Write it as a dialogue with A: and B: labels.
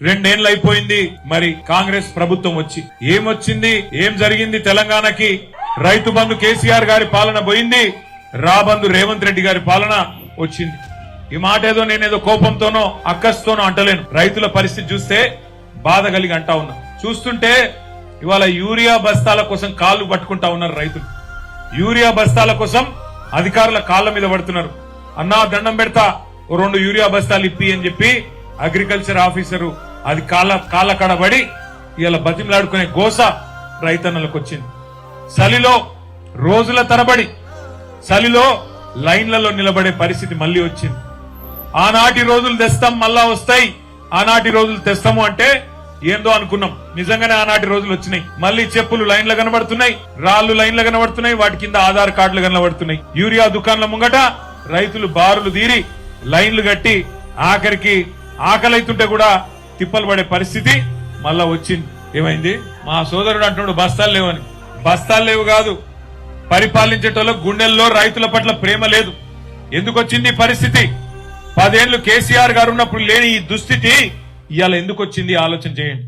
A: రెండేళ్ళు అయిపోయింది. మరి కాంగ్రెస్ ప్రభుత్వం వచ్చి ఏమొచ్చింది? ఏం జరిగింది తెలంగాణకి? రైతు బంధు కేసీఆర్ గారి పాలన పోయింది. రాబంధు రేవంత్ రెడ్డి గారి పాలన వచ్చింది. ఈ మాట ఏదో నేనేదో కోపంతోనో అక్కస్తోనో అంటలేను. రైతుల పరిస్థితి చూస్తే బాధ కలిగి అంటా ఉన్నా. చూస్తుంటే ఇవాళ యూరియా బస్తాల కోసం కాళ్ళు పట్టుకుంటా ఉన్నారు రైతులు. యూరియా బస్తాల కోసం అధికారుల కాళ్ళ మీద పడుతున్నారు. అన్నా దండం పెడతా ఓ రెండు యూరియా బస్తాలు ఇప్పి అని చెప్పి అగ్రికల్చర్ ఆఫీసరు అది కాళ్ళ కాళ్ళ కడబడి ఇలా బతిమలాడుకునే గోస రైతన్నలకు వచ్చింది. చలిలో రోజుల తరబడి చలిలో లైన్లలో నిలబడే పరిస్థితి మళ్ళీ వచ్చింది. ఆనాటి రోజులు తెస్తాం మళ్ళా వస్తాయి. ఆనాటి రోజులు తెస్తాము అంటే ఏందో అనుకున్నాం. నిజంగానే ఆనాటి రోజులు వచ్చినాయి. మళ్ళీ చెప్పులు లైన్లు కనబడుతున్నాయి రాళ్ళు లైన్లు కనబడుతున్నాయి వాటి కింద ఆధార్ కార్డులు కనబడుతున్నాయి. యూరియా దుకాణాల ముంగట రైతులు బారులు తీరి లైన్లు కట్టి ఆఖరికి ఆకలైతుంటే కూడా తిప్పలు పడే పరిస్థితి మళ్ళా వచ్చింది. ఏమైంది? మా సోదరుడు అంటున్నాడు బస్తాలు లేవని బస్తాలు లేవు కాదు పరిపాలించేటోళ్ళ గుండెల్లో రైతుల పట్ల ప్రేమ లేదు. ఎందుకు వచ్చింది ఈ పరిస్థితి? పదేళ్ళు కేసీఆర్ గారు ఉన్నప్పుడు లేని ఈ దుస్థితి ఇవాళ ఎందుకు వచ్చింది? ఆలోచన చేయండి.